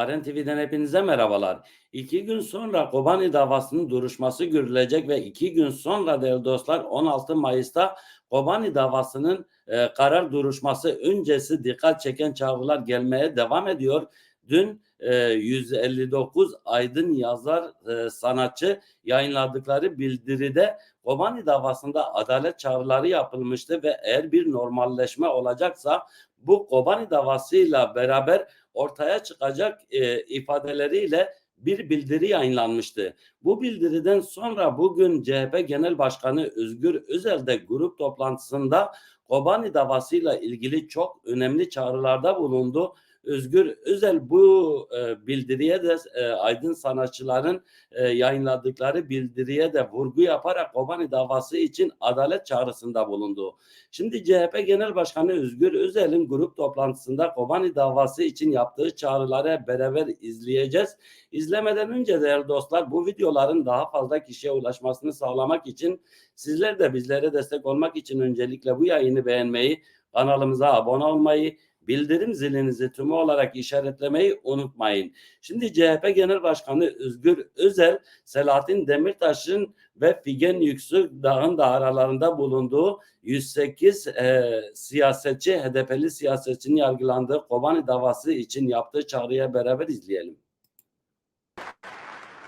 Aren TV'den hepinize merhabalar. İki gün sonra Kobani davasının duruşması görülecek ve iki gün sonra değerli dostlar 16 Mayıs'ta Kobani davasının e, karar duruşması öncesi dikkat çeken çağrılar gelmeye devam ediyor. Dün e, 159 aydın yazar e, sanatçı yayınladıkları bildiride Kobani davasında adalet çağrıları yapılmıştı ve eğer bir normalleşme olacaksa bu Kobani davasıyla beraber ortaya çıkacak e, ifadeleriyle bir bildiri yayınlanmıştı. Bu bildiriden sonra bugün CHP Genel Başkanı Özgür Özel de grup toplantısında Kobani davasıyla ilgili çok önemli çağrılarda bulundu. Özgür Özel bu e, bildiriye de e, aydın sanatçıların e, yayınladıkları bildiriye de vurgu yaparak Kobani davası için adalet çağrısında bulundu. Şimdi CHP Genel Başkanı Özgür Özel'in grup toplantısında Kobani davası için yaptığı çağrıları beraber izleyeceğiz. İzlemeden önce değerli dostlar bu videoların daha fazla kişiye ulaşmasını sağlamak için sizler de bizlere destek olmak için öncelikle bu yayını beğenmeyi, kanalımıza abone olmayı, bildirim zilinizi tümü olarak işaretlemeyi unutmayın. Şimdi CHP Genel Başkanı Özgür Özel, Selahattin Demirtaş'ın ve Figen Yüksüdağ'ın da aralarında bulunduğu 108 e, siyasetçi, HDP'li siyasetçinin yargılandığı Kobani davası için yaptığı çağrıya beraber izleyelim.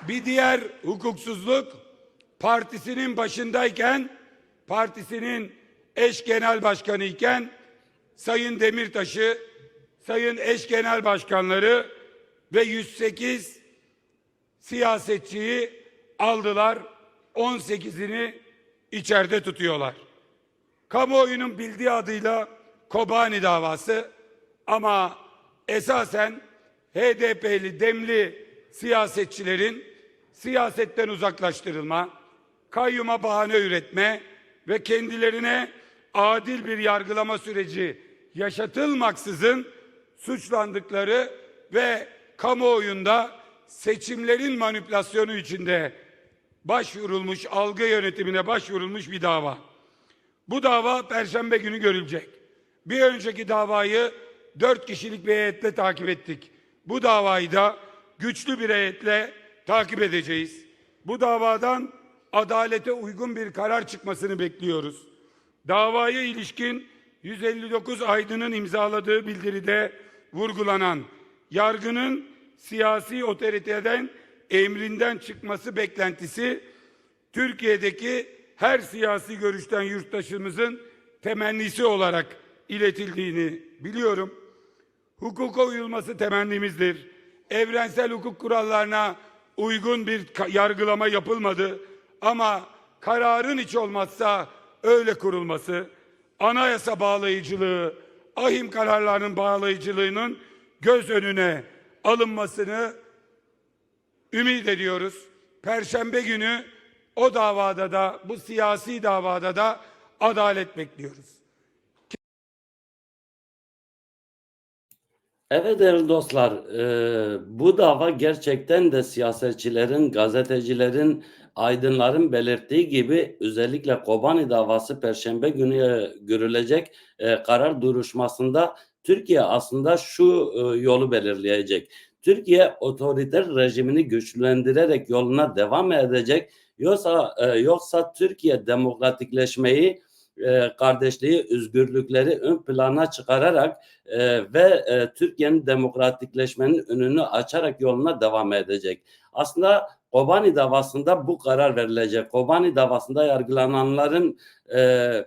Bir diğer hukuksuzluk partisinin başındayken partisinin eş genel başkanı iken Sayın Demirtaş'ı, Sayın eş genel başkanları ve 108 siyasetçiyi aldılar. 18'ini içeride tutuyorlar. Kamuoyunun bildiği adıyla Kobani davası ama esasen HDP'li demli siyasetçilerin siyasetten uzaklaştırılma, kayyuma bahane üretme ve kendilerine adil bir yargılama süreci yaşatılmaksızın suçlandıkları ve kamuoyunda seçimlerin manipülasyonu içinde başvurulmuş, algı yönetimine başvurulmuş bir dava. Bu dava perşembe günü görülecek. Bir önceki davayı dört kişilik bir heyetle takip ettik. Bu davayı da güçlü bir heyetle takip edeceğiz. Bu davadan adalete uygun bir karar çıkmasını bekliyoruz. Davaya ilişkin 159 aydının imzaladığı bildiride vurgulanan yargının siyasi otoriteden emrinden çıkması beklentisi Türkiye'deki her siyasi görüşten yurttaşımızın temennisi olarak iletildiğini biliyorum. Hukuka uyulması temennimizdir. Evrensel hukuk kurallarına uygun bir yargılama yapılmadı ama kararın hiç olmazsa öyle kurulması, anayasa bağlayıcılığı, ahim kararlarının bağlayıcılığının göz önüne alınmasını ümit ediyoruz. Perşembe günü o davada da bu siyasi davada da adalet bekliyoruz. Evet değerli dostlar, e, bu dava gerçekten de siyasetçilerin, gazetecilerin, aydınların belirttiği gibi özellikle Kobani davası Perşembe günü e, görülecek e, karar duruşmasında Türkiye aslında şu e, yolu belirleyecek. Türkiye otoriter rejimini güçlendirerek yoluna devam edecek. Yoksa e, yoksa Türkiye demokratikleşmeyi e, kardeşliği, özgürlükleri ön plana çıkararak e, ve e, Türkiye'nin demokratikleşmenin önünü açarak yoluna devam edecek. Aslında Kobani davasında bu karar verilecek. Kobani davasında yargılananların e,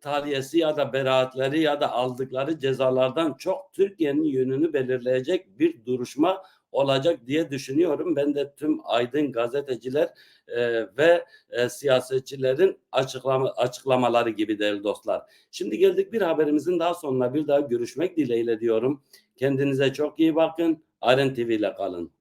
taliyesi ya da beraatleri ya da aldıkları cezalardan çok Türkiye'nin yönünü belirleyecek bir duruşma olacak diye düşünüyorum. Ben de tüm aydın gazeteciler e, ve e, siyasetçilerin açıklama, açıklamaları gibi değerli dostlar. Şimdi geldik bir haberimizin daha sonuna bir daha görüşmek dileğiyle diyorum. Kendinize çok iyi bakın. Aren TV ile kalın.